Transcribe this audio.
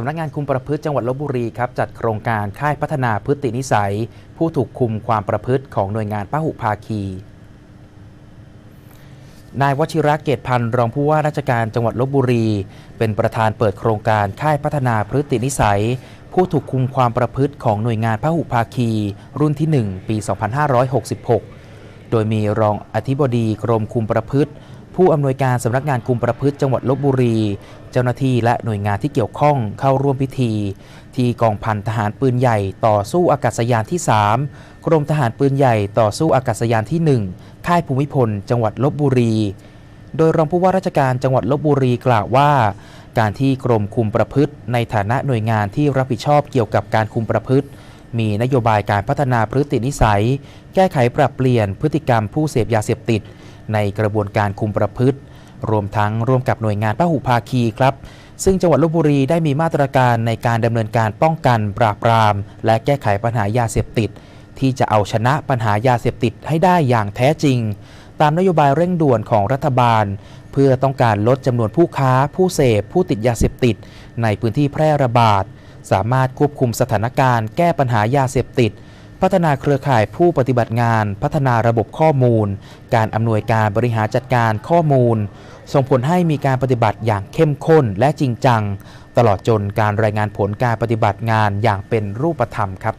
สำนักงานคุมประพฤติจังหวัดลบบุรีครับจัดโครงการค่ายพัฒนาพฤตินิสัย ผู้ถูกคุมความประพฤติของหน่วยงานพหุภาคี นายวชิระเกตพันธ์รองผู้ว่าราชการจังหวัดลบบุรี เป็นประธานเปิดโครงการค่ายพัฒนาพฤตินิสัย ผู้ถูกคุมความประพฤติของหน่วยงานพหุภาคี รุ่นที่ 1 ปี 2566 โดยมีรองอธิบดีกรมคุมประพฤติ ผู้อำนวยการสำนักงานคุมประพฤติจังหวัดลบบุรี เจ้าหน้าที่และหน่วยงานที่เกี่ยวข้องเข้าร่วมพิธี ที่กองพันทหารปืนใหญ่ต่อสู้อากาศยานที่ 3 กรมทหารปืนใหญ่ต่อสู้อากาศยานที่ 1 ค่ายภูมิพล จังหวัดลบบุรี โดยรองผู้ว่าราชการจังหวัดลบบุรีกล่าวว่าการที่กรมคุมประพฤติ ในฐานะหน่วยงานที่รับผิดชอบเกี่ยวกับการคุมประพฤติ มีนโยบายการพัฒนาพฤตินิสัย แก้ไขปรับเปลี่ยนพฤติกรรมผู้เสพยาเสพติด ในกระบวนการคุมประพฤติ รวมทั้งร่วมกับหน่วยงานพหุภาคีครับ ซึ่งจังหวัดลบบุรีได้มีมาตรการในการดำเนินการป้องกันปราบปราม และแก้ไขปัญหายาเสพติด ที่จะเอาชนะปัญหายาเสพติดให้ได้อย่างแท้จริง ตามนโยบายเร่งด่วนของรัฐบาล เพื่อต้องการลดจำนวนผู้ค้า ผู้เสพ ผู้ติดยาเสพติด ในพื้นที่แพร่ระบาด สามารถควบคุมสถานการณ์ แก้ปัญหายาเสพติด พัฒนาเครือข่ายผู้ปฏิบัติงาน พัฒนาระบบข้อมูล การอำนวยการบริหารจัดการข้อมูล ส่งผลให้มีการปฏิบัติอย่างเข้มข้นและจริงจัง ตลอดจนการรายงานผลการปฏิบัติงานอย่างเป็นรูปธรรมครับ